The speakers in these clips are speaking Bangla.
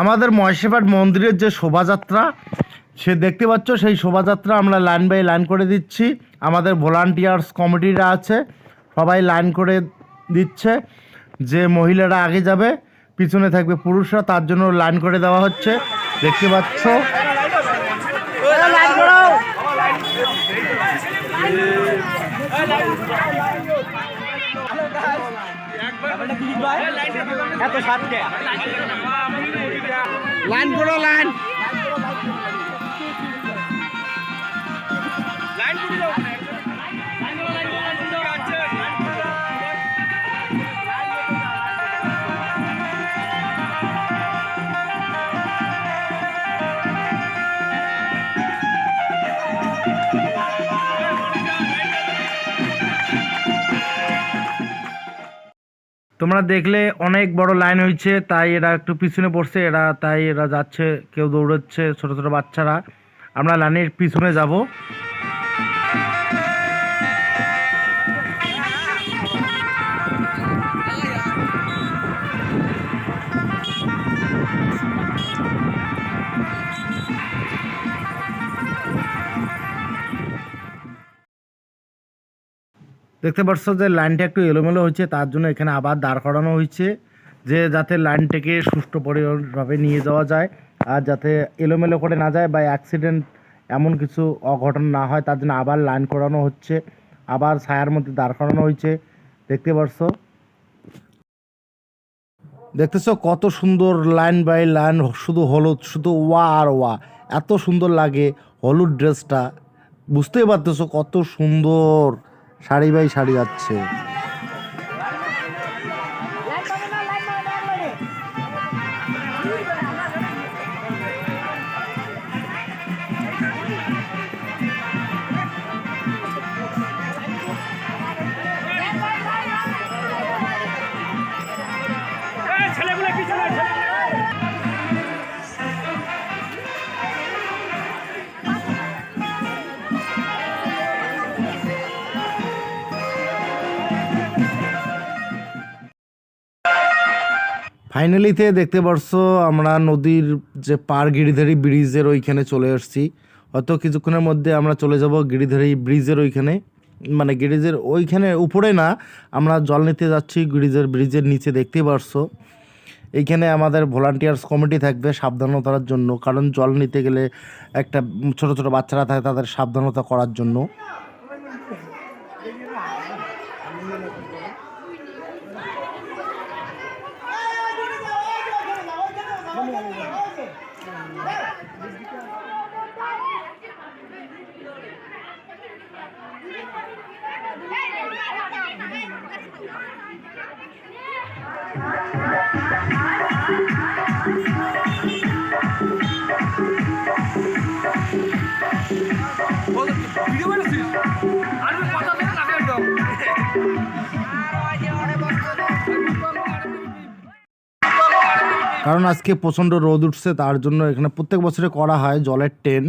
আমাদের মহেশপাট মন্দিরের যে শোভাযাত্রা সে দেখতে পাচ্ছ সেই শোভাযাত্রা আমরা লাইন বাই লাইন করে দিচ্ছি। আমাদের ভলান্টিয়ার্স কমিটিরা আছে সবাই লাইন করে দিচ্ছে যে মহিলারা আগে যাবে পিছনে থাকবে পুরুষরা তার জন্য লাইন করে দেওয়া হচ্ছে। দেখতে পাচ্ছ। লাইন করো লাইন তোমরা দেখলে অনেক বড় লাইন হয়েছে, তাই এরা একটু পিছনে পড়ছে, এরা তাই এরা যাচ্ছে, কেউ দৌড়চ্ছে, ছোট ছোট বাচ্চারা। আমরা লাইনের পিছনে যাব। দেখতে পাচ্ছ যে লাইনটা একটু এলোমেলো হয়েছে, তার জন্য এখানে আবার দাঁড় করানো হয়েছে, যে যাতে লাইনটাকে সুষ্ঠু পরিভাবে নিয়ে যাওয়া যায় আর যাতে এলোমেলো করে না যায় বা অ্যাক্সিডেন্ট এমন কিছু অঘটন না হয়, তার জন্য আবার লাইন করানো হচ্ছে, আবার ছায়ার মধ্যে দাঁড় করানো হয়েছে, দেখতে পাচ্ছ? দেখতেছো কত সুন্দর লাইন বাই লাইন শুধু হলুদ, শুধু ওয়া আর ওয়া, এত সুন্দর লাগে হলুদ ড্রেসটা বুঝতেই পারতেছো কত সুন্দর। শাড়ি বাই শাড়ি যাচ্ছে। ফাইনালিতে দেখতে পারছ আমরা নদীর যে পার গিরিধারী ব্রিজের ওইখানে চলে আসছি। হয়তো কিছুক্ষণের মধ্যে আমরা চলে যাব গিরিধারী ব্রিজের ওইখানে। মানে গিরিজের ওইখানে উপরে না, আমরা জল নিতে যাচ্ছি গিরিজের ব্রিজের নিচে, দেখতে পারছ। এইখানে আমাদের ভলান্টিয়ার্স কমিটি থাকবে সাবধানতার জন্য, কারণ জল নিতে গেলে একটা ছোট ছোট বাচ্চারা থাকে তাদের সাবধানতা করার জন্য। কারণ আজকে প্রচণ্ড রোদ উঠছে, তার জন্য এখানে প্রত্যেক বছরে করা হয় জলের ট্রেন।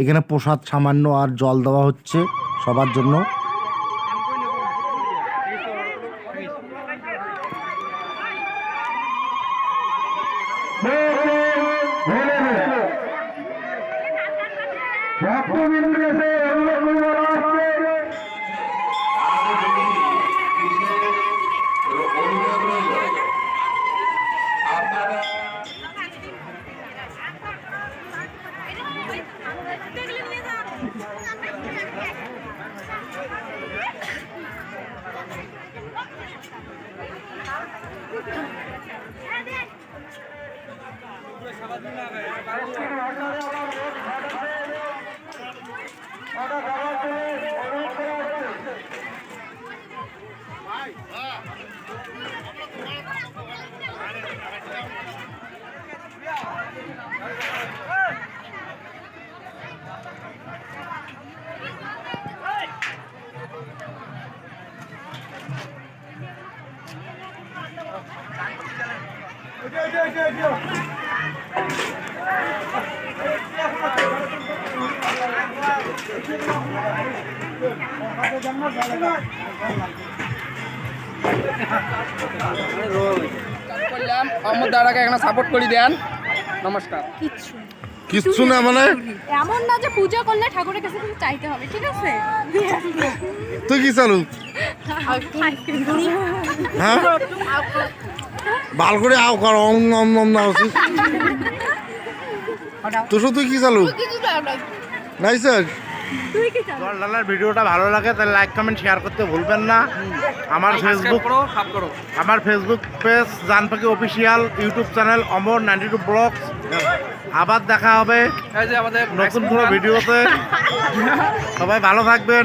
এখানে প্রসাদ সামান্য আর জল দেওয়া হচ্ছে সবার জন্য। Thank you. অর্ডার দেওয়ার জন্য করলাম। দাদাকে এখানে সাপোর্ট করে দেন। নমস্কার। কিচ্ছু কিচ্ছু না মানে? এমন না যে পূজা করলে ঠাকুরের কাছে কিছু চাইতে হবে ঠিক আছে? তুই কি চালু? হ্যাঁ? ভালো করে আও কর অম নম নম না হচ্ছিস তো তুই কি চালু? নাই স্যার তুই কি চাস লালার ভিডিওটা ভালো লাগে তাহলে লাইক কমেন্ট শেয়ার করতে ভুলবেন না। আমার ফেসবুক করো সাব করো। আমার Facebook page জানপাকি official YouTube channel Amar ninety two vlogs আবার দেখা হবে এই যে আমাদের নতুন কোনো ভিডিওতে সবাই ভালো থাকবেন।